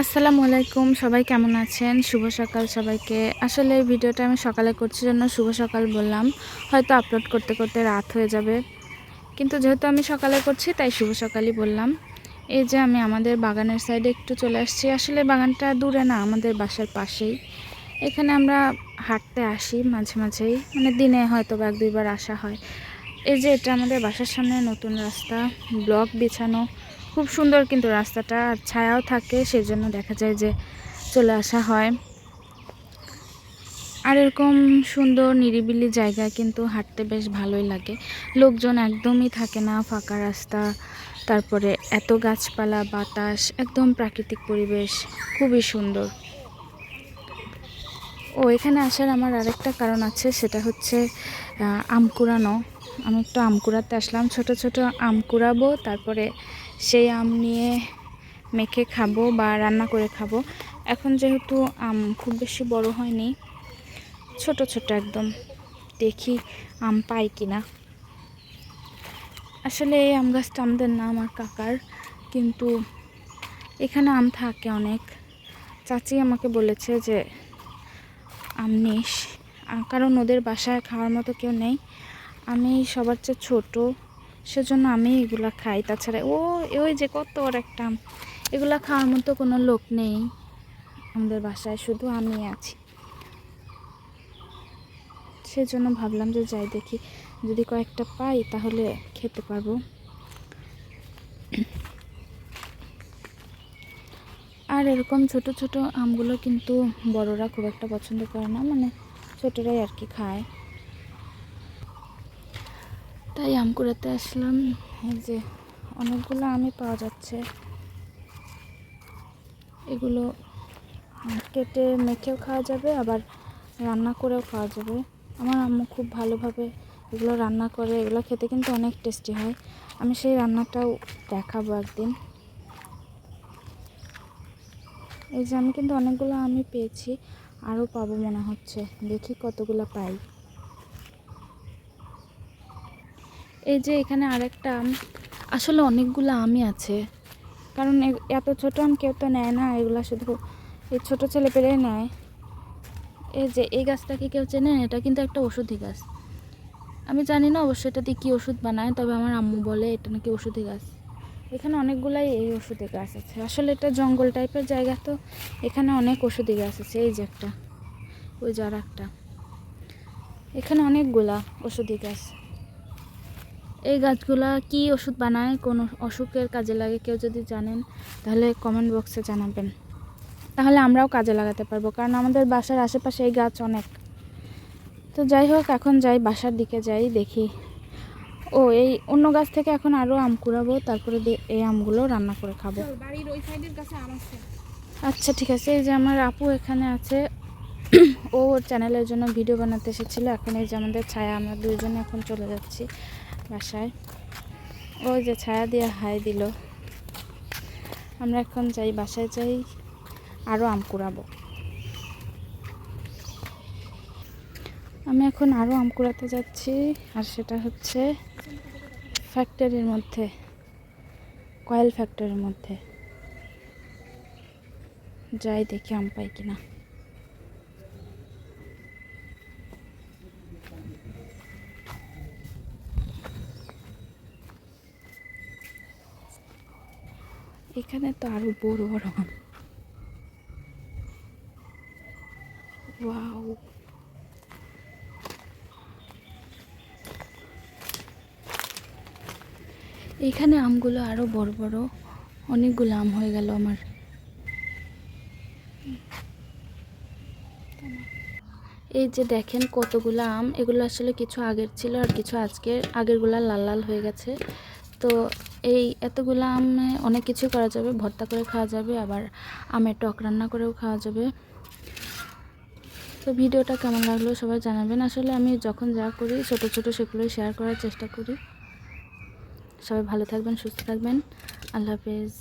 আসসালামু আলাইকুম, সবাই কেমন আছেন? শুভ সকাল সবাইকে। আসলে এই ভিডিওটা আমি সকালে করছি জন্য শুভ সকাল বললাম। হয়তো আপলোড করতে করতে রাত হয়ে যাবে। কিন্তু যেহেতু আমি সকালে করছি, তাই শুভ সকালই বললাম। এই যে আমি আমাদের বাগানের সাইডে একটু চলে আসছি। আসলে বাগানটা দূরে না, আমাদের বাসার পাশেই। এখানে আমরা হাঁটতে আসি মাঝে মাঝেই। মানে দিনে হয়তো বা এক দুইবার আসা হয়। এই যে এটা আমাদের বাসার সামনে নতুন রাস্তা, ব্লক বিছানো। খুব সুন্দর কিন্তু রাস্তাটা ছায়াও থাকে সেজন্য দেখা যায় যে চলে আসা হয়। আর এরকম সুন্দর নিরিবিলি জায়গা কিন্তু হাঁটতে বেশ ভালোই লাগে। লোকজন একদমই থাকে না ফাঁকা রাস্তা তারপরে এত গাছপালা বাতাস একদম প্রাকৃতিক পরিবেশ খুবই সুন্দর। ও এখানে আসার আমার আরেকটা কারণ আছে সেটা হচ্ছে আহ, আম একটু আম কুড়াতে আসলাম ছোট ছোট আম কুড়াবো তারপরে সেই আম নিয়ে মেখে খাব বা রান্না করে খাব। এখন যেহেতু আম খুব বেশি বড় হয়নি, ছোট ছোট একদম দেখি আম পাই কিনা। আসলে এই আম গাছটা আমাদের না, আমার কাকার। কিন্তু এখানে আম থাকে অনেক। চাচি আমাকে বলেছে যে আম নিস। কারণ ওদের বাসায় খাওয়ার মতো কেউ নেই। আমি সবার চেয়ে ছোটো। সেজন্য আমি এগুলো খাই। তাছাড়া ও, ওই যে কত ওর একটা। এগুলা খাওয়ার মতো কোনো লোক নেই আমাদের বাসায়, শুধু আমি আছি। সেজন্য ভাবলাম যে যাই দেখি, যদি কয়েকটা পাই তাহলে খেতে পারব। আর এরকম ছোট ছোট আমগুলো কিন্তু বড়রা খুব একটা পছন্দ করে না মানে ছোটরাই আর কি খায়। তাই আম কুড়াতে আসলাম। এই যে অনেকগুলো আমই পাওয়া যাচ্ছে। এগুলো কেটে মেখেও খাওয়া যাবে, আবার রান্না করেও খাওয়া যাবে। আমার আম্মু খুব ভালোভাবে এগুলো রান্না করে। এগুলো খেতে কিন্তু অনেক টেস্টি হয়। আমি সেই রান্নাটাও দেখাবো একদিন। এই যে আমি কিন্তু অনেকগুলো আমি পেয়েছি, আরও পাবো মনে হচ্ছে। দেখি কতগুলো পাই। এই যে এখানে আরেকটা আম, আসলে অনেকগুলো আমই আছে। কারণ এত ছোট আম কেউ তো নেয় না, এগুলো শুধু এই ছোট ছেলে পেলেই নেয়। এই যে এই গাছটাকে কেউ চেনেন এটা কিন্তু একটা ওষুধি গাছ। আমি জানি না অবশ্যই এটা দিয়ে কী ওষুধ বানায়, তবে আমার আম্মু বলে এটা নাকি ওষুধি গাছ। এখানে অনেকগুলাই এই ওষুধি গাছ আছে। আসলে এটা জঙ্গল টাইপের জায়গা তো, এখানে অনেক ওষুধি গাছ আছে। এই যে একটা, ওই যে আর একটা এখানে অনেকগুলা ওষুধি গাছ। এই গাছগুলা কি ওষুধ বানায় কোন অসুখের কাজে লাগে কেউ যদি জানেন তাহলে কমেন্ট বক্সে জানাবেন। তাহলে আমরাও কাজে লাগাতে পারব কারণ আমাদের বাসার আশেপাশে এই গাছ অনেক। তো যাই হোক এখন যাই বাসার দিকে যাই দেখি। ও এই অন্য গাছ থেকে এখন আরও আম কুড়াবো তারপরে এই আমগুলো রান্না করে খাব। বাড়ির ওই সাইডের কাছে আচ্ছা ঠিক আছে এই যে আমার আপু এখানে আছে ও ওর চ্যানেলের জন্য ভিডিও বানাতে এসেছিল এখন এই যে আমাদের ছায়া আমরা দুইজনে এখন চলে যাচ্ছি। বাসায়। ওই যে ছায়া দিয়ে হাই দিল। আমরা এখন যাই, বাসায় যাই আরও আম কুড়াবো। আমি এখন আরও আম কুড়াতে যাচ্ছি, আর সেটা হচ্ছে ফ্যাক্টরির মধ্যে কয়েল ফ্যাক্টরির মধ্যে। যাই দেখি আম পাই কিনা। এখানে তো আরও বড় বড় আম। ওয়াও। এখানে আমগুলো আরও বড় বড়। অনেকগুলো আম হয়ে গেল আমার। এই যে দেখেন কতগুলো আম, এগুলো আসলে কিছু আগের ছিল আর কিছু আজকের আগেরগুলো লাল লাল হয়ে গেছে। তো এই এতগুলো আমে অনেক কিছু করা যাবে। ভর্তা করে খাওয়া যাবে, আবার আমের টক রান্না করেও খাওয়া যাবে। তো ভিডিওটা কেমন লাগল সবাই জানাবেন। আসলে আমি যখন যা করি, ছোট ছোট সেগুলোই শেয়ার করার চেষ্টা করি। সবাই ভালো থাকবেন, সুস্থ থাকবেন। আল্লাহ হাফেজ।